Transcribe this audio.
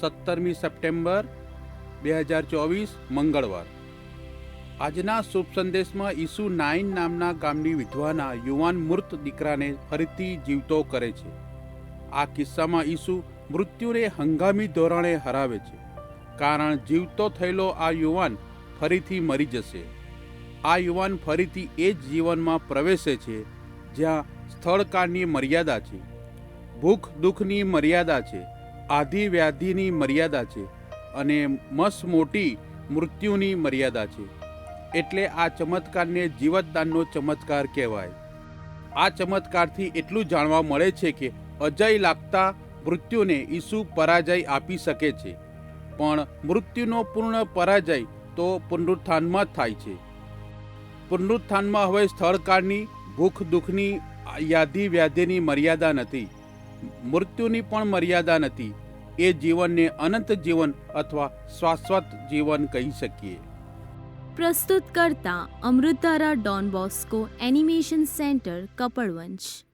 સત્તરમી સપ્ટેમ્બર બે હજાર ચોવીસ મંગળવાર. આજના શુભ સંદેશમાં ઈસુ નાઇન નામના ગામની વિધવાના યુવાન મૃત દીકરાને ફરીથી જીવતો કરે છે. આ કિસ્સામાં ઈસુ મૃત્યુને હંગામી ધોરણે હરાવે છે, કારણ જીવતો થયેલો આ યુવાન ફરીથી મરી જશે. આ યુવાન ફરીથી એ જ જીવનમાં પ્રવેશે છે, જ્યાં સ્થળકાળની મર્યાદા છે ભૂખ દુઃખની મર્યાદા છે આધિ વ્યાધિની મર્યાદા છે અને મસ મોટી મૃત્યુની મર્યાદા છે. એટલે આ ચમત્કારને જીવતદાનનો ચમત્કાર કહેવાય. આ ચમત્કારથી એટલું જાણવા મળે છે કે અજય લાગતા મૃત્યુને ઈસુ પરાજય આપી શકે છે. પણ મૃત્યુનો પૂર્ણ પરાજય તો પુનરુત્થાનમાં જ થાય છે. પુનરુત્થાનમાં હવે સ્થળકાળની ભૂખ દુઃખની યાદી વ્યાધિની મર્યાદા નથી. મૃત્યુની પણ મર્યાદા નથી. એ જીવનને અનંત જીવન અથવા શાશ્વત જીવન કહી શકીએ. પ્રસ્તુત કરતા Amritdhara Don Bosco animation centre, Kapadvanj.